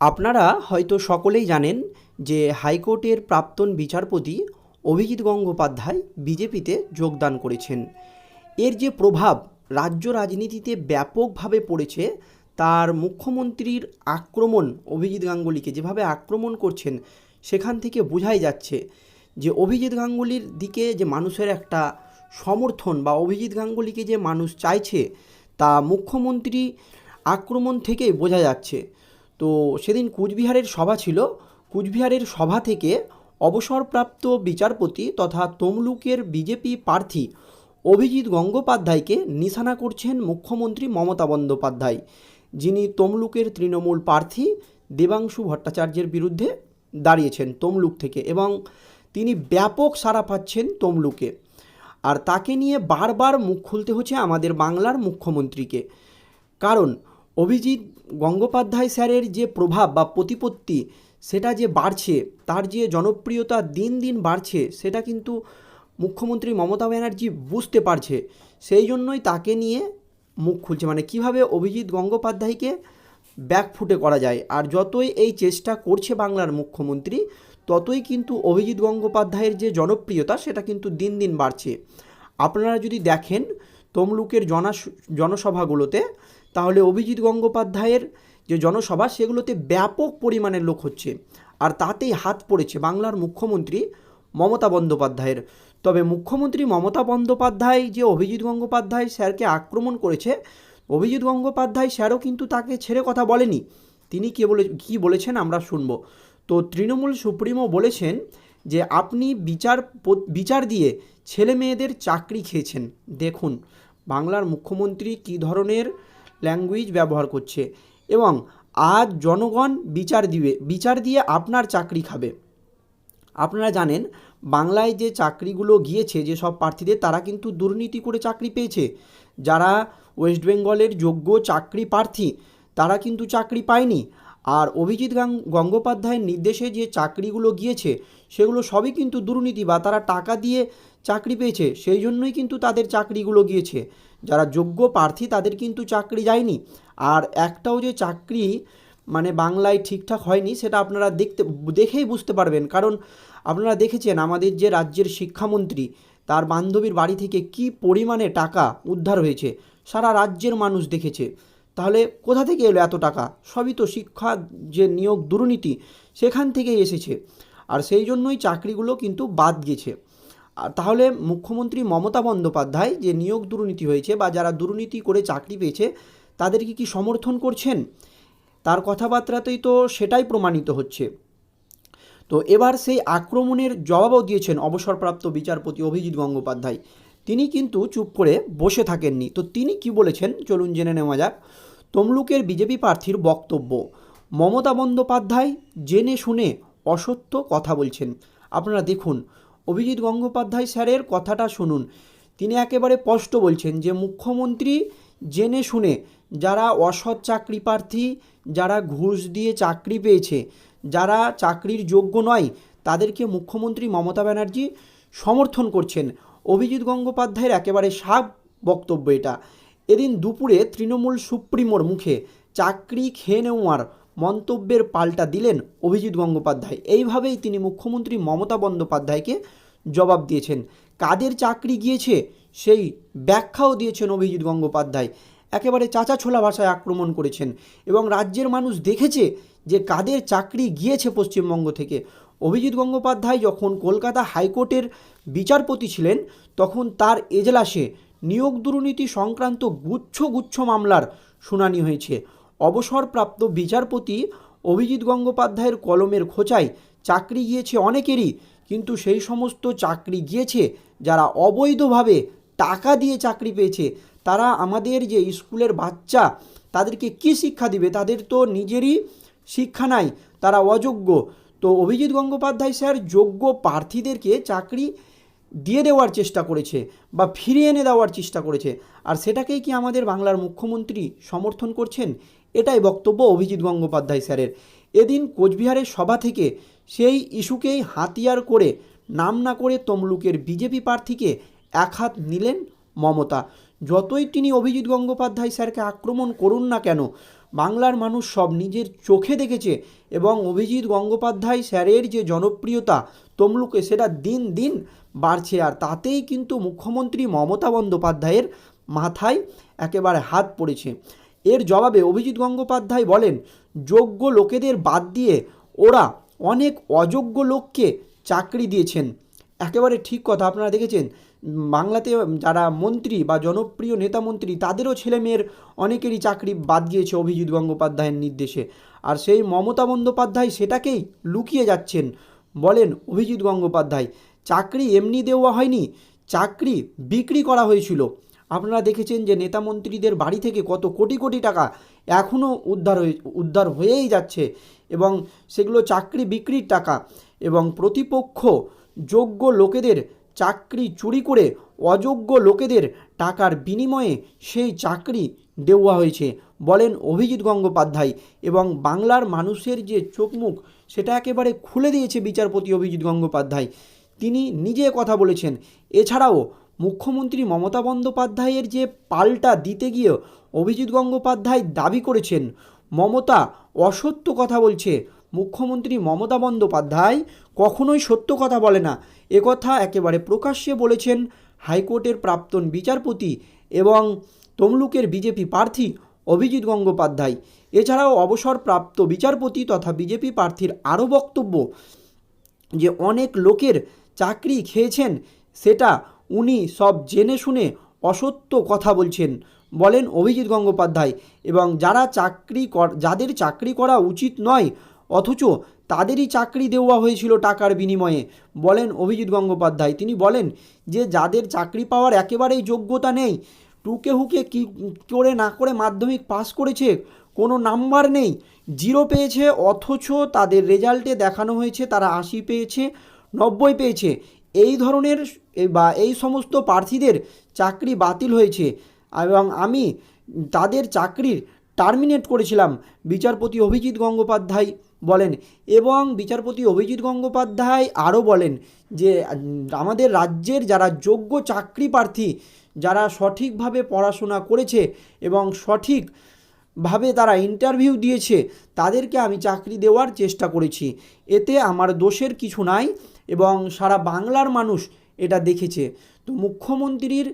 আপনারা হয়তো সকলেই জানেন যে হাইকোর্টের প্রাক্তন বিচারপতি অভিজিৎ গঙ্গোপাধ্যায় বিজেপিতে যোগদান করেছেন। এর যে প্রভাব রাজ্য রাজনীতিতে ব্যাপকভাবে পড়েছে, তার মুখ্যমন্ত্রীর আক্রমণ, অভিজিৎ গাঙ্গুলিকে যেভাবে আক্রমণ করছেন, সেখান থেকে বোঝাই যাচ্ছে যে অভিজিৎ গাঙ্গুলির দিকে যে মানুষের একটা সমর্থন বা অভিজিৎ গাঙ্গুলিকে যে মানুষ চাইছে, তা মুখ্যমন্ত্রী আক্রমণ থেকেই বোঝা যাচ্ছে। তো সেদিন কুচবিহারের সভা ছিল। কুচবিহারের সভা থেকে অবসরপ্রাপ্ত বিচারপতি তথা তমলুকের বিজেপি প্রার্থী অভিজিৎ গঙ্গোপাধ্যায়কে নিশানা করছেন মুখ্যমন্ত্রী মমতা বন্দ্যোপাধ্যায়। যিনি তমলুকের তৃণমূল প্রার্থী দেবাংশু ভট্টাচার্যের বিরুদ্ধে দাঁড়িয়েছেন তমলুক থেকে এবং তিনি ব্যাপক সাড়া পাচ্ছেন তমলুকে। আর তাকে নিয়ে বারবার মুখ খুলতে হচ্ছে আমাদের বাংলার মুখ্যমন্ত্রীকে। কারণ অভিজিৎ গঙ্গোপাধ্যায় স্যারের যে প্রভাব বা প্রতিপত্তি, সেটা যে বাড়ছে, তার যে জনপ্রিয়তা দিন দিন বাড়ছে, সেটা কিন্তু মুখ্যমন্ত্রী মমতা ব্যানার্জি বুঝতে পারছে। সেই জন্যই তাকে নিয়ে মুখ খুলছে। মানে কীভাবে অভিজিৎ গঙ্গোপাধ্যায়কে ব্যাকফুটে করা যায়? আর যতই এই চেষ্টা করছে বাংলার মুখ্যমন্ত্রী, ততই কিন্তু অভিজিৎ গঙ্গোপাধ্যায়ের যে জনপ্রিয়তা, সেটা কিন্তু দিন দিন বাড়ছে। আপনারা যদি দেখেন তমলুকের জনা জনসভাগুলোতে তাহলে অভিজিৎ গঙ্গোপাধ্যায়ের যে জনসভা, সেগুলোতে ব্যাপক পরিমাণের লোক হচ্ছে। আর তাতেই হাত পড়েছে বাংলার মুখ্যমন্ত্রী মমতা বন্দ্যোপাধ্যায়ের। তবে মুখ্যমন্ত্রী মমতা বন্দ্যোপাধ্যায় যে অভিজিৎ গঙ্গোপাধ্যায় স্যারকে আক্রমণ করেছে, অভিজিৎ গঙ্গোপাধ্যায় স্যারও কিন্তু তাকে ছেড়ে কথা বলেনি। তিনি কে বলে, কী বলেছেন আমরা শুনব। তো তৃণমূল সুপ্রিমো বলেছেন যে, আপনি বিচার বিচার দিয়ে ছেলে মেয়েদের চাকরি খেয়েছেন। দেখুন, বাংলার মুখ্যমন্ত্রী কী ধরনের ল্যাঙ্গুয়েজ ব্যবহার করছে এবং আজ জনগণ বিচার দিবে, বিচার দিয়ে আপনার চাকরি খাবে। আপনারা জানেন, বাংলায় যে চাকরিগুলো গিয়েছে, যে সব প্রার্থীদের, তারা কিন্তু দুর্নীতি করে চাকরি পেয়েছে। যারা ওয়েস্ট বেঙ্গলের যোগ্য চাকরি প্রার্থী, তারা কিন্তু চাকরি পায়নি। আর অভিজিৎ গঙ্গোপাধ্যায়ের নির্দেশে যে চাকরিগুলো গিয়েছে, সেগুলো সবই কিন্তু দুর্নীতি বা তারা টাকা দিয়ে চাকরি পেয়েছে, সেই জন্যই কিন্তু তাদের চাকরিগুলো গিয়েছে। যারা যোগ্য প্রার্থী তাদের কিন্তু চাকরি যায়নি। আর একটাও যে চাকরি মানে বাংলায় ঠিকঠাক হয়নি, সেটা আপনারা দেখতে, দেখেই বুঝতে পারবেন। কারণ আপনারা দেখেছেন আমাদের যে রাজ্যের শিক্ষামন্ত্রী, তার বান্ধবীর বাড়ি থেকে কি পরিমাণে টাকা উদ্ধার হয়েছে, সারা রাজ্যের মানুষ দেখেছে। তাহলে কোথা থেকে এলো এত টাকা? সবই তো শিক্ষা, যে নিয়োগ দুর্নীতি, সেখান থেকেই এসেছে। আর সেই জন্যই চাকরিগুলো কিন্তু বাদ গেছে। আর তাহলে মুখ্যমন্ত্রী মমতা বন্দ্যোপাধ্যায় যে নিয়োগ দুর্নীতি হয়েছে বা যারা দুর্নীতি করে চাকরি পেয়েছে, তাদেরকে কি সমর্থন করছেন? তার কথাবার্তাতেই তো সেটাই প্রমাণিত হচ্ছে। তো এবার সেই আক্রমণের জবাবও দিয়েছেন অবসরপ্রাপ্ত বিচারপতি অভিজিৎ গঙ্গোপাধ্যায়। তিনি কিন্তু চুপ করে বসে থাকেননি। তো তিনি কি বলেছেন? চলুন জেনে নেওয়া যাক। তমলুকের বিজেপি প্রার্থীর বক্তব্য। মমতা বন্দ্যোপাধ্যায় জেনে শুনে অসত্য কথা বলছেন। আপনারা দেখুন, অভিজিৎ গঙ্গোপাধ্যায় স্যারের কথাটা শুনুন। তিনি একেবারে স্পষ্ট বলছেন যে, মুখ্যমন্ত্রী জেনে শুনে যারা অসৎ চাকরি প্রার্থী, যারা ঘুষ দিয়ে চাকরি পেয়েছে, যারা চাকরির যোগ্য নয়, তাদেরকে মুখ্যমন্ত্রী মমতা ব্যানার্জি সমর্থন করছেন। অভিজিৎ গঙ্গোপাধ্যায়ের একেবারে সাব বক্তব্য এটা। এদিন দুপুরে তৃণমূল সুপ্রিমোর মুখে চাকরি খেয়ে নেওয়ার মন্তব্যের পাল্টা দিলেন অভিজিৎ গঙ্গোপাধ্যায়। এইভাবেই তিনি মুখ্যমন্ত্রী মমতা বন্দ্যোপাধ্যায়কে জবাব দিয়েছেন। কাদের চাকরি গিয়েছে সেই ব্যাখ্যাও দিয়েছেন অভিজিৎ গঙ্গোপাধ্যায়। একেবারে চাচা ছোলা ভাষায় আক্রমণ করেছেন এবং রাজ্যের মানুষ দেখেছে যে কাদের চাকরি গিয়েছে পশ্চিমবঙ্গ থেকে। অভিজিৎ গঙ্গোপাধ্যায় যখন কলকাতা হাইকোর্টের বিচারপতি ছিলেন, তখন তার এজলাসে নিয়োগ দুর্নীতি সংক্রান্ত গুচ্ছ গুচ্ছ মামলার শুনানি হয়েছে। অবসরপ্রাপ্ত বিচারপতি অভিজিৎ গঙ্গোপাধ্যায়ের কলমের খোঁচায় চাকরি গিয়েছে অনেকেরই, কিন্তু সেই সমস্ত চাকরি গিয়েছে যারা অবৈধভাবে টাকা দিয়ে চাকরি পেয়েছে। তারা আমাদের যে স্কুলের বাচ্চা, তাদেরকে কি শিক্ষা দিবে? তাদের তো নিজেরই শিক্ষা নাই, তারা অযোগ্য। তো অভিজিৎ গঙ্গোপাধ্যায় স্যার যোগ্য প্রার্থীদেরকে চাকরি দিয়ে দেওয়ার চেষ্টা করেছে বা ফিরিয়ে এনে দেওয়ার চেষ্টা করেছে। আর সেটাকেই কি আমাদের বাংলার মুখ্যমন্ত্রী সমর্থন করছেন? এটাই বক্তব্য অভিজিৎ গঙ্গোপাধ্যায় স্যারের। এদিন কোচবিহারের সভা থেকে সেই ইস্যুকেই হাতিয়ার করে, নাম না করে তমলুকের বিজেপি প্রার্থীকে এক হাত নিলেন মমতা। যতই তিনি অভিজিৎ গঙ্গোপাধ্যায় স্যারকে আক্রমণ করুন না কেন বাংলার মানুষ সব নিজের চোখে দেখেছে এবং অভিজিৎ গঙ্গোপাধ্যায় স্যারের যে জনপ্রিয়তা তমলুকে সেটা দিন দিন বাড়ছে। আর তাতেই কিন্তু মুখ্যমন্ত্রী মমতা বন্দ্যোপাধ্যায়ের মাথায় একেবারে হাত পড়েছে। এর জবাবে অভিজিৎ গঙ্গোপাধ্যায় বলেন, যোগ্য লোকেদের বাদ দিয়ে ওরা অনেক অযোগ্য লোককে চাকরি দিয়েছেন। একেবারে ঠিক কথা, আপনারা দেখেছেন? বাংলাতে যারা মন্ত্রী বা জনপ্রিয় নেতা মন্ত্রী, তাদেরও ছেলে মেয়ের অনেকেরই চাকরি বাদ গিয়েছে অভিজিৎ গঙ্গোপাধ্যায়ের নির্দেশে। আর সেই মমতা বন্দ্যোপাধ্যায় সেটাকেই লুকিয়ে যাচ্ছেন। বলেন অভিজিৎ গঙ্গোপাধ্যায়, চাকরি এমনি দেওয়া হয়নি, চাকরি বিক্রি করা হয়েছিল। আপনারা দেখেছেন যে নেতা মন্ত্রীদের বাড়ি থেকে কত কোটি কোটি টাকা এখনও উদ্ধার হয়ে, উদ্ধার হয়েই যাচ্ছে এবং সেগুলো চাকরি বিক্রির টাকা এবং প্রতিপক্ষ যোগ্য লোকেদের চাকরি চুরি করে অযোগ্য লোকেদের টাকার বিনিময়ে সেই চাকরি দেওয়া হয়েছে, বলেন অভিজিৎ গঙ্গোপাধ্যায়। এবং বাংলার মানুষের যে চোখ মুখ সেটা একেবারে খুলে দিয়েছে বিচারপতি অভিজিৎ গঙ্গোপাধ্যায়। তিনি নিজে কথা বলেছেন। এছাড়াও মুখ্যমন্ত্রী মমতা বন্দ্যোপাধ্যায়ের যে পাল্টা দিতে গিয়ে অভিজিৎ গঙ্গোপাধ্যায় দাবি করেছেন, মমতা অসত্য কথা বলছে মুখ্যমন্ত্রী মমতা বন্দ্যোপাধ্যায় কখনোই সত্য কথা বলে না। একথা একেবারে প্রকাশ্যে বলেছেন হাইকোর্টের প্রাক্তন বিচারপতি এবং তমলুকের বিজেপি প্রার্থী অভিজিৎ গঙ্গোপাধ্যায়। এছাড়াও অবসরপ্রাপ্ত বিচারপতি তথা বিজেপি প্রার্থীর আরও বক্তব্য যে অনেক লোকের চাকরি খেয়েছেন, সেটা উনি সব জেনে শুনে অসত্য কথা বলছেন বলেন অভিজিৎ গঙ্গোপাধ্যায়। এবং যারা চাকরি কর যাদের চাকরি করা উচিত নয় অথচ তাদেরই চাকরি দেওয়া হয়েছিল টাকার বিনিময়ে। বলেন অভিজিৎ গঙ্গোপাধ্যায়। তিনি বলেন যে, যাদের চাকরি পাওয়ার একেবারেই যোগ্যতা নেই, টুকে হুকে কি করে না করে মাধ্যমিক পাস করেছে, কোনো নাম্বার নেই, জিরো পেয়েছে, অথচ তাদের রেজাল্টে দেখানো হয়েছে তারা আশি পেয়েছে, নব্বই পেয়েছে। এই ধরনের বা এই সমস্ত প্রার্থীদের চাকরি বাতিল হয়েছে এবং আমি তাদের চাকরির টার্মিনেট করেছিলাম। বিচারপতি অভিজিৎ গঙ্গোপাধ্যায় বলেন। এবং বিচারপতি অভিজিৎ গঙ্গোপাধ্যায় আরও বলেন যে আমাদের রাজ্যের যারা যোগ্য চাকরি প্রার্থী, যারা সঠিকভাবে পড়াশোনা করেছে এবং সঠিক ভাবে তারা ইন্টারভিউ দিয়েছে, তাদেরকে আমি চাকরি দেওয়ার চেষ্টা করেছি। এতে আমার দোষের কিছু নাই এবং সারা বাংলার মানুষ এটা দেখেছে। তো মুখ্যমন্ত্রীর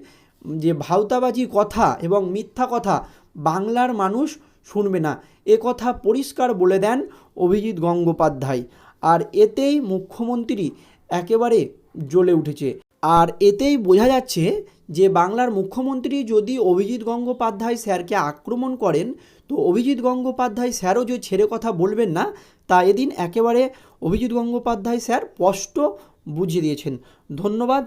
যে ভাওতাবাজি কথা এবং মিথ্যা কথা, বাংলার মানুষ শুনবে না। এ কথা পরিষ্কার বলে দেন অভিজিৎ গঙ্গোপাধ্যায়। আর এতেই মুখ্যমন্ত্রী একেবারে জ্বলে উঠেছে। আর এতেই বোঝা যাচ্ছে যে বাংলার মুখ্যমন্ত্রী যদি অভিজিৎ গঙ্গোপাধ্যায় স্যারকে আক্রমণ করেন, তো অভিজিৎ গঙ্গোপাধ্যায় স্যারও যে ছেড়ে কথা বলবেন না, তা এদিন একেবারে অভিজিৎ গঙ্গোপাধ্যায় স্যার স্পষ্ট বুঝিয়ে দিয়েছেন। ধন্যবাদ